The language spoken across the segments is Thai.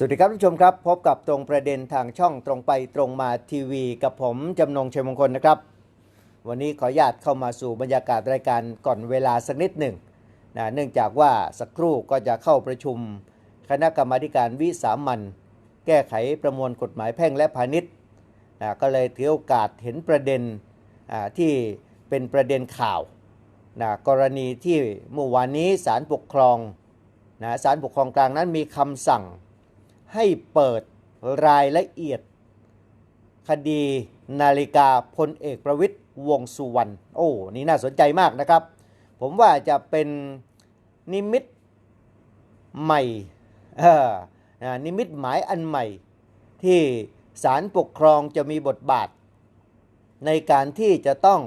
สวัสดีครับท่านผู้ชมครับ พบกับตรงประเด็นทางช่องตรงไปตรงมาทีวี กับผมจำนงชัยมงคลนะครับ วันนี้ขออนุญาตเข้ามาสู่บรรยากาศรายการก่อนเวลาสักนิดหนึ่งนะเนื่องจากว่าสักครู่ก็จะเข้าประชุม คณะกรรมาการวิสามันแก้ไขประมวลกฎหมายแพ่งและพาณิชย์นะก็เลยถือโอกาสเห็นประเด็นอ่าที่เป็นประเด็นข่าวนะกรณีที่เมื่อวานนี้ศาลปกครองนะศาลปกครองกลางนั้นมีคำสั่ง ให้เปิดรายละเอียด คดีนาฬิกาพลเอกประวิตย์วงสุวรรณโอ้นี่น่าสนใจมากนะครับ ผมว่าจะเป็นนิมิตใหม่นะนิมิตหมายอันใหม่ ที่ศาลปกครองจะมีบทบาท ในการที่จะต้อง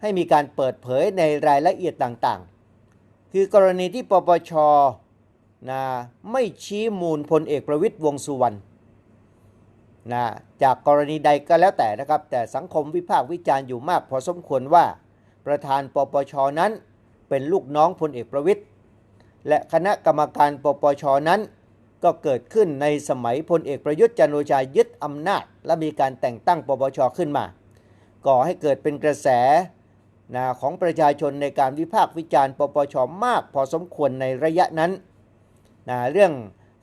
ให้มีการเปิดเผยในรายละเอียดต่างๆ คือกรณีที่ปปช นะไม่ชี้มูลพลเอกประวิตยวงสุวรรณนะจากกรณีใดก็แล้วแต่นะครับ แต่สังคมวิพากษ์วิจารณ์อยู่มาก พอสมควรว่าประธานปปชนั้น เป็นลูกน้องพลเอกประวิตยและคณะกรรมการปปชนั้น ก็เกิดขึ้นในสมัยพลเอกประยุทธ์จันโอชายึดอำนาจ และมีการแต่งตั้งปปชขึ้นมา ก่อให้เกิดเป็นกระแสนะของประชาชนในการวิพากษ์วิจารณ์ปปชมาก พอสมควรในระยะนั้น นะเรื่อง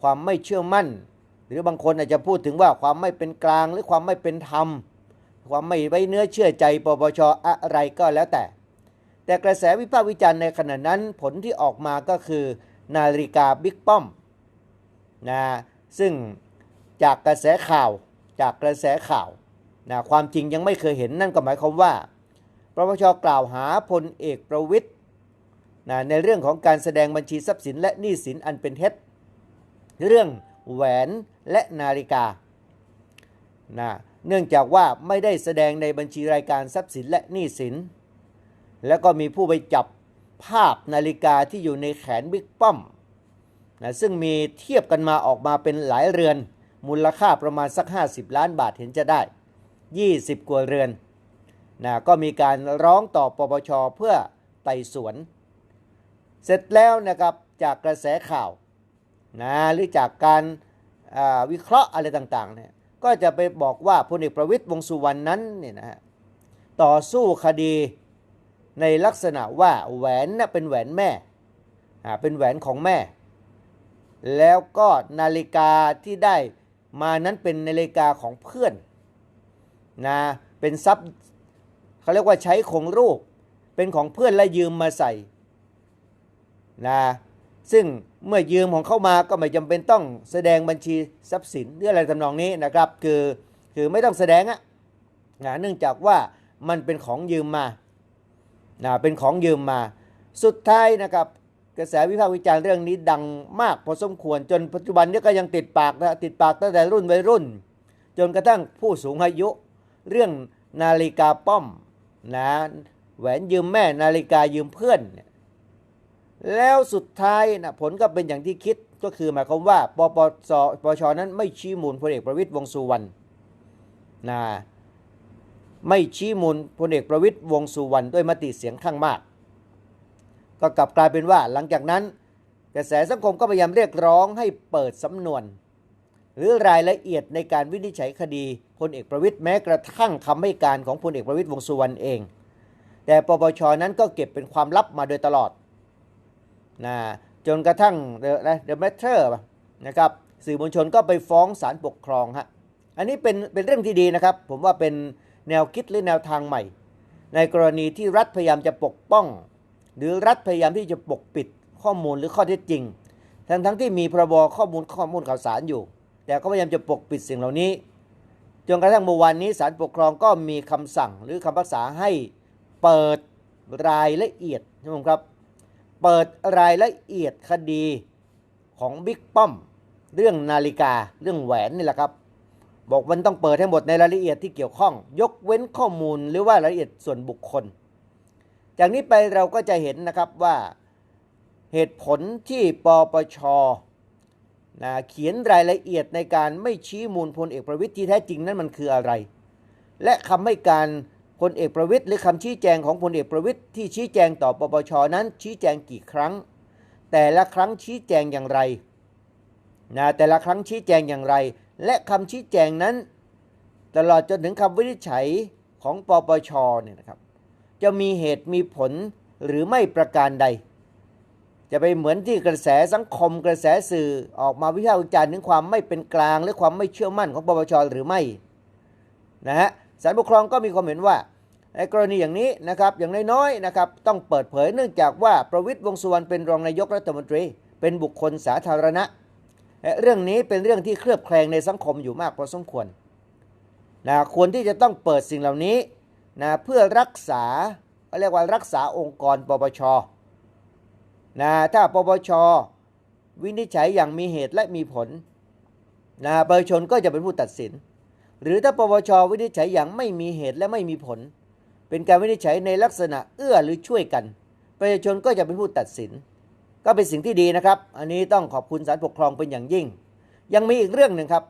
ความไม่เชื่อมั่น หรือบางคนอาจจะพูดถึงว่าความไม่เป็นกลางหรือความไม่เป็นธรรม ความไม่ไว้เนื้อเชื่อใจปปชอะไรก็แล้วแต่ แต่กระแสวิพากษ์วิจารณ์ในขณะนั้นผลที่ออกมาก็คือ นาฬิกาบิ๊กป้อมนะซึ่งจากกระแสข่าวจากกระแสข่าวนะความจริงยังไม่เคยเห็นนั่นก็หมายความว่าปปชกล่าวหาพลเอกประวิทย์ นะในเรื่องของการแสดงบัญชีทรัพย์สินและหนี้สินอันเป็นเท็จเรื่องแหวนและนาฬิกานะเนื่องจากว่าไม่ได้แสดงในบัญชีรายการทรัพย์สินและหนี้สิน แล้วก็มีผู้ไปจับภาพนาฬิกาที่อยู่ในแขนบิ๊กป้อมนะซึ่งมีเทียบกันมาออกมาเป็นหลายเรือน มูลค่าประมาณสัก 50 ล้านบาทเห็นจะได้ 20 กว่าเรือนนะก็มีการร้องต่อปปชเพื่อไต่สวน เสร็จแล้วนะครับจากกระแสข่าวนะหรือจากการาวิเคราะห์อะไรต่างๆเนี่ยก็จะไปบอกว่าพลเอกประวิตยวงสุวรรณนั้นเนี่ยนะฮะต่อสู้คดีในลักษณะว่าแหวนน่ะเป็นแหวนแม่อ่าเป็นแหวนของแม่ แล้วก็นาฬิกาที่ได้มานั้นเป็นนาฬิกาของเพื่อนนะเป็นทรัพย์เขาเรียกว่าใช้คงรูปเป็นของเพื่อนและยืมมาใส่ นะซึ่งเมื่อยืมของเข้ามาก็ไม่จำเป็นต้องแสดงบัญชีทรัพย์สินหรืออะไรทำนองนี้นะครับ คือคือไม่ต้องแสดงอะนะเนื่องจากว่ามันเป็นของยืมมานะเป็นของยืมมา สุดท้ายนะครับกระแสวิพากษ์วิจารณ์เรื่องนี้ดังมากพอสมควรจนปัจจุบันนี้ก็ยังติดปากนะติดปากตั้งแต่รุ่นวัยรุ่น จนกระทั่งผู้สูงอายุ เรื่องนาฬิกาป้อมนะแหวนยืมแม่นาฬิกายืมเพื่อนเนี่ย แล้วสุดท้ายนะผลก็เป็นอย่างที่คิดก็คือหมายความว่าปปสปชนั้นไม่ชี้มูลพลเอกประวิตยวงสุวรรณนะไม่ชี้มูลพลเอกประวิตยวงสุวรรณด้วยมติเสียงข้างมาก ก็กลับกลายเป็นว่าหลังจากนั้น กระแสสังคมก็พยายามเรียกร้องให้เปิดสำนวน หรือรายละเอียดในการวินิจฉัยคดีพลเอกประวิตยแม้กระทั่งคำให้การของพลเอกประวิตยวงสุวรรณเอง แต่ปปชนั้นก็เก็บเป็นความลับมาโดยตลอด นะจนกระทั่งเดอะเดอะแมทเทอร์นะครับสื่อมวลชนก็ไปฟ้องศาลปกครองฮะอันนี้เป็นเป็นเรื่องที่ดีนะครับ ผมว่าเป็นแนวคิดหรือแนวทางใหม่ ในกรณีที่รัฐพยายามจะปกป้อง หรือรัฐพยายามที่จะปกปิดข้อมูลหรือข้อเท็จจริง ทั้งทั้งที่มีพรบข้อมูลข้อมูลข่าวสารอยู่ แต่ก็พยายามจะปกปิดสิ่งเหล่านี้จนกระทั่งเมื่อวานนี้ศาลปกครองก็มีคำสั่งหรือคำพิพากษาให้เปิดรายละเอียดใช่ไหมครับ เปิดรายละเอียดคดีของบิ๊กป้อม เรื่องนาฬิกาเรื่องแหวนนี่แหละครับ บอกมันต้องเปิดให้หมดในรายละเอียดที่เกี่ยวข้อง ยกเว้นข้อมูลหรือว่ารายละเอียดส่วนบุคคล จากนี้ไปเราก็จะเห็นนะครับว่าเหตุผลที่ปปชนะเขียนรายละเอียดในการไม่ชี้มูลพลเอกประวิตยที่แท้จริงนั้นมันคืออะไร และคำให้การ พลเอกประวิตยหรือคำชี้แจงของพลเอกประวิตยที่ชี้แจงต่อปปชนั้นชี้แจงกี่ครั้ง แต่ละครั้งชี้แจงอย่างไรนะแต่ละครั้งชี้แจงอย่างไร และคำชี้แจงนั้น ตลอดจนถึงคำวินิจฉัยของปปชเนี่ยนะครับ จะมีเหตุมีผลหรือไม่ประการใด จะไปเหมือนที่กระแสสังคมกระแสสื่อออกมาวิพากษ์วิจารณ์ถึงความไม่เป็นกลาง และความไม่เชื่อมั่นของปปชหรือไม่นะฮะ ศาลปกครองก็มีความเห็นว่า ในกรณีอย่างนี้นะครับอย่างน้อยๆนะครับต้องเปิดเผยเนื่องจากว่าประวิตยวงสุวรรณเป็นรองนายกรัฐมนตรี เป็นบุคคลสาธารณะและเรื่องนี้เป็นเรื่องที่เคลือบแคลงในสังคมอยู่มากพอสมควรนะควรที่จะต้องเปิดสิ่งเหล่านี้นะเพื่อรักษาเขาเรียกว่ารักษาองค์กรปปชนะถ้าปปชวินิจฉัยอย่างมีเหตุและมีผลนะประชาชนก็จะเป็นผู้ตัดสิน หรือถ้าปปชวินิจฉัยอย่างไม่มีเหตุและไม่มีผล เป็นการวินิจฉัยในลักษณะเอื้อหรือช่วยกัน ประชาชนก็จะเป็นผู้ตัดสิน ก็เป็นสิ่งที่ดีนะครับ อันนี้ต้องขอบคุณศาลปกครองเป็นอย่างยิ่ง ยังมีอีกเรื่องหนึ่งครับ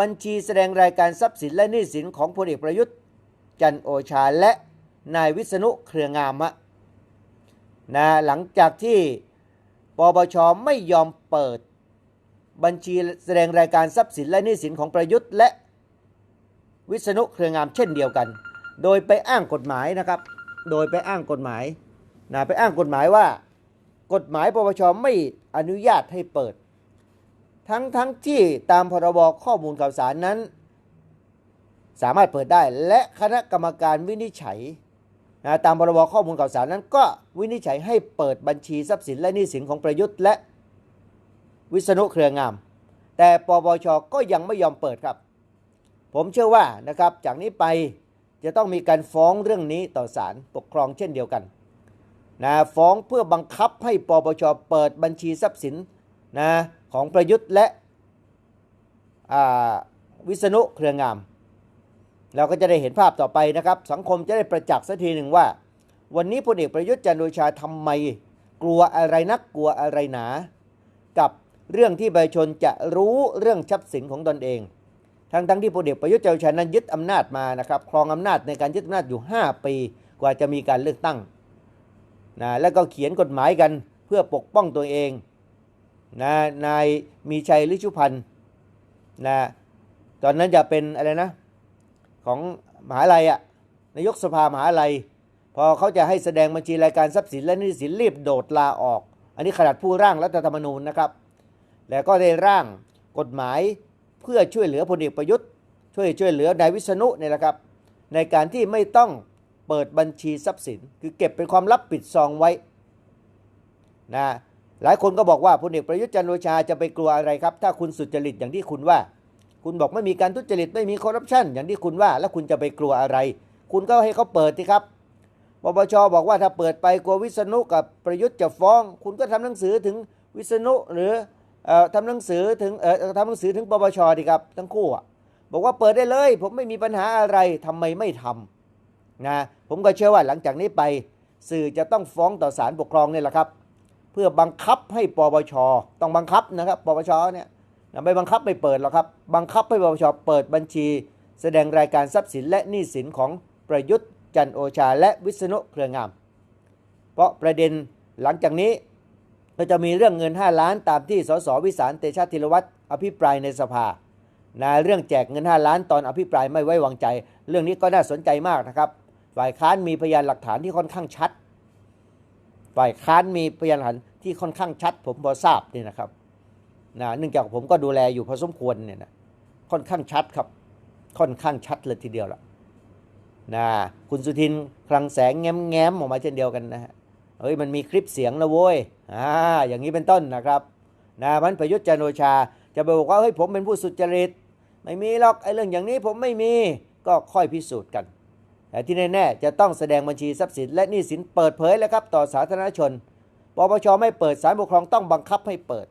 บัญชีแสดงรายการทรัพย์สินและหนี้สินของพลเอกประยุทธ์ จันโอชาและนายวิษณุเครืองามะนะหลังจากที่ปปชไม่ยอมเปิด บัญชีแสดงรายการทรัพย์สินและหนี้สินของประยุทธ์ และ วิษณุเครืองามเช่นเดียวกัน โดยไปอ้างกฎหมายนะครับ โดยไปอ้างกฎหมายนะไปอ้างกฎหมายว่า กฎหมายปปชไม่อนุญาตให้เปิด ทั้งทั้งที่ตามพรบข้อมูลข่าวสารนั้น สามารถเปิดได้และคณะกรรมการวินิจฉัยนะตามพรบข้อมูลข่าวสารนั้นก็วินิจฉัยให้เปิดบัญชีทรัพย์สินและหนี้สินของประยุทธ์และวิษณุเครืองาม แต่ปปชก็ยังไม่ยอมเปิดครับ ผมเชื่อว่านะครับจากนี้ไปจะต้องมีการฟ้องเรื่องนี้ต่อศาลปกครองเช่นเดียวกันนะฟ้องเพื่อบังคับให้ปปชเปิดบัญชีทรัพย์สินนะของประยุทธ์และวิษณุเครืองาม เราก็จะได้เห็นภาพต่อไปนะครับ สังคมจะได้ประจักษ์สักทีหนึ่งว่า วันนี้พลเอกประยุทธ์จันโอชาทำไม กลัวอะไรนักกลัวอะไรหนา กับเรื่องที่ประชาชนจะรู้เรื่องทรัพย์สินของตนเอง ทั้งทั้งที่พลเอกประยุทธ์จันทร์ชานั้นยึดอำนาจมานะครับครองอำนาจในการยึดอำนาจอยู่ 5 ปี กว่าจะมีการเลือกตั้งนะแล้วก็เขียนกฎหมายกันเพื่อปกป้องตัวเองนะนายมีชัยฤชุพันธ์นะตอนนั้นจะเป็นอะไรนะของมหาลัยอะนายกสภามหาลัย พอเขาจะให้แสดงบัญชีรายการทรัพย์สินและหนี้สินรีบโดดลาออก อันนี้ขนาดผู้ร่างรัฐธรรมนูญนะครับ แล้วก็ได้ร่างกฎหมาย เพื่อช่วยเหลือพลเอกประยุทธ์ ช่วยช่วยเหลือนายวิษณุเนี่ยแหละครับ ในการที่ไม่ต้องเปิดบัญชีทรัพย์สิน คือเก็บเป็นความลับปิดซองไว้นะหลายคนก็บอกว่าพลเอกประยุทธ์จันโอชาจะไปกลัวอะไรครับ ถ้าคุณสุจริตอย่างที่คุณว่า คุณบอกไม่มีการทุจริตไม่มีคอร์รัปชันอย่างที่คุณว่า แล้วคุณจะไปกลัวอะไร คุณก็ให้เขาเปิดสิครับปปชบอกว่าถ้าเปิดไปกลัววิษณุกับประยุทธ์จะฟ้อง คุณก็ทำหนังสือถึงวิษณุหรือ ทำหนังสือถึงเออทำหนังสือถึงปปชดีครับทั้งคู่อะบอกว่าเปิดได้เลย ผมไม่มีปัญหาอะไรทำไมไม่ทำนะผมก็เชื่อว่าหลังจากนี้ไปสื่อจะต้องฟ้องต่อศาลปกครองเนี่ยแหละครับ เพื่อบังคับให้ปปชต้องบังคับนะครับปปชเนี่ยไม่บังคับไม่เปิดหรอกครับ บังคับให้ปปชเปิดบัญชี แสดงรายการทรัพย์สินและหนี้สินของประยุทธ์จันโอชาและวิษณุเครืองาม เพราะประเด็นหลังจากนี้ ก็จะมีเรื่องเงิน 5 ล้านตามที่สสวิสารเตชะธีรวัตรอภิปรายในสภานะเรื่องแจกเงิน 5 ล้านตอนอภิปรายไม่ไว้วางใจ เรื่องนี้ก็น่าสนใจมากนะครับ ฝ่ายค้านมีพยานหลักฐานที่ค่อนข้างชัด ฝ่ายค้านมีพยานหลักฐานที่ค่อนข้างชัด ผมพอทราบนี่นะครับนะเนื่องจากผมก็ดูแลอยู่พอสมควรเนี่ยนะค่อนข้างชัดครับ ค่อนข้างชัดเลยทีเดียวละนะคุณสุทินคลังแสงแง้มแง้มๆออกมาเช่นเดียวกันนะฮะ เฮ้ยมันมีคลิปเสียงนะโว้ยอ่าอย่างนี้เป็นต้นนะครับนะมันประยุทธ์จันโอชา จะไปบอกว่าเฮ้ยผมเป็นผู้สุจริต ไม่มีหรอกไอ้เรื่องอย่างนี้ผมไม่มีก็ค่อยพิสูจน์กันแต่ที่แน่ๆจะต้องแสดงบัญชีทรัพย์สินและหนี้สินเปิดเผยแล้วครับต่อสาธารณชนปปชไม่เปิดศาลปกครองต้องบังคับให้เปิด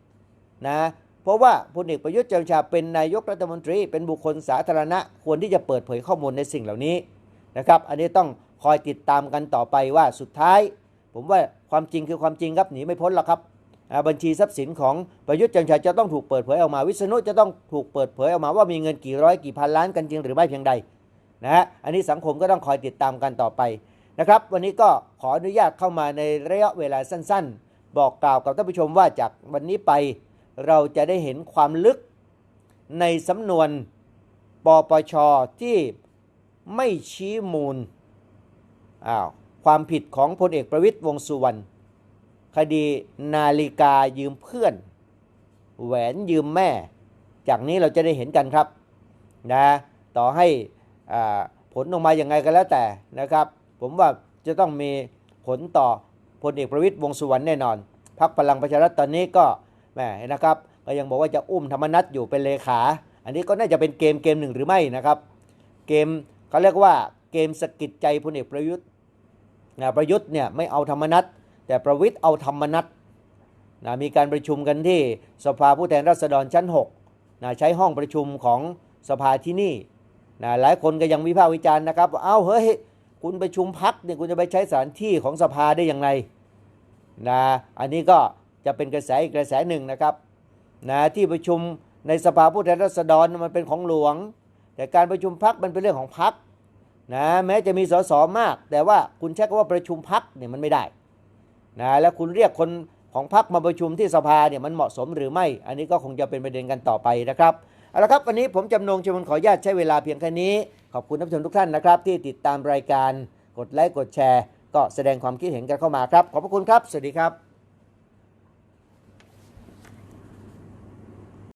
นะเพราะว่าพลเอกประยุทธ์จันโอชาเป็นนายกรัฐมนตรี เป็นบุคคลสาธารณะ ควรที่จะเปิดเผยข้อมูลในสิ่งเหล่านี้นะครับ อันนี้ต้องคอยติดตามกันต่อไปว่าสุดท้าย ผมว่าความจริงคือความจริงครับหนีไม่พ้นหรอกครับบัญชีทรัพย์สินของประยุทธ์จันทร์โอชาจะต้องถูกเปิดเผยออกมาวิษณุจะต้องถูกเปิดเผยออกมาว่ามีเงินกี่ร้อยกี่พันล้านกันจริงหรือไม่เพียงใดนะฮะอันนี้สังคมก็ต้องคอยติดตามกันต่อไปนะครับ วันนี้ก็ขออนุญาตเข้ามาในระยะเวลาสั้น ๆ บอกกล่าวกับท่านผู้ชมว่าจากวันนี้ไปเราจะได้เห็นความลึกในสำนวนปปชที่ไม่ชี้มูลอ้าว ความผิดของพลเอกประวิตยวงสุวรรณคดีนาฬิกายืมเพื่อน แหวนยืมแม่ จากนี้เราจะได้เห็นกันครับนะต่อให้ผลออกมาอย่างไงก็แล้วแต่นะครับ ผมว่าจะต้องมีผลต่อพลเอกประวิตยวงสุวรรณแน่นอนพักพลังประชารัฐตอนนี้ก็แหมนะครับก็ยังบอกว่าจะอุ้มธรรมนัฐอยู่เป็นเลขา อันนี้ก็น่าจะเป็นเกมเกมหนึ่งหรือไม่นะครับ เกมเขาเรียกว่าเกมสะกิดใจพลเอกประยุทธ์ นะประยุทธ์เนี่ยไม่เอาธรรมนัฐแต่ประวิทย์เอาธรรมนัฐนะมีการประชุมกันที่สภาผู้แทนราษฎรชั้น6นะใช้ห้องประชุมของสภาที่นี่นะหลายคนก็ยังวิพากษ์วิจารณ์นะครับว่าเอ้าเฮ้ยคุณประชุมพักเนี่ยคุณจะไปใช้สถานที่ของสภาได้อย่างไรนะอันนี้ก็จะเป็นกระแสอีกกระแสหนึ่งนะครับนะที่ประชุมในสภาผู้แทนราษฎรมันเป็นของหลวง แต่การประชุมพักมันเป็นเรื่องของพัก นะแม้จะมีสสมาก แต่ว่าคุณใช้คำว่าประชุมพักเนี่ยมันไม่ได้นะแล้วคุณเรียกคนของพักมาประชุมที่สภาเนี่ยมันเหมาะสมหรือไม่ อันนี้ก็คงจะเป็นประเด็นกันต่อไปนะครับเอาละครับวันนี้ผมจำนงชมนขออนุญาตใช้เวลาเพียงแค่นี้ ขอบคุณท่านผู้ชมทุกท่านนะครับ ที่ติดตามรายการกดไลค์กดแชร์ ก็แสดงความคิดเห็นกันเข้ามาครับ ขอบพระคุณครับ สวัสดีครับ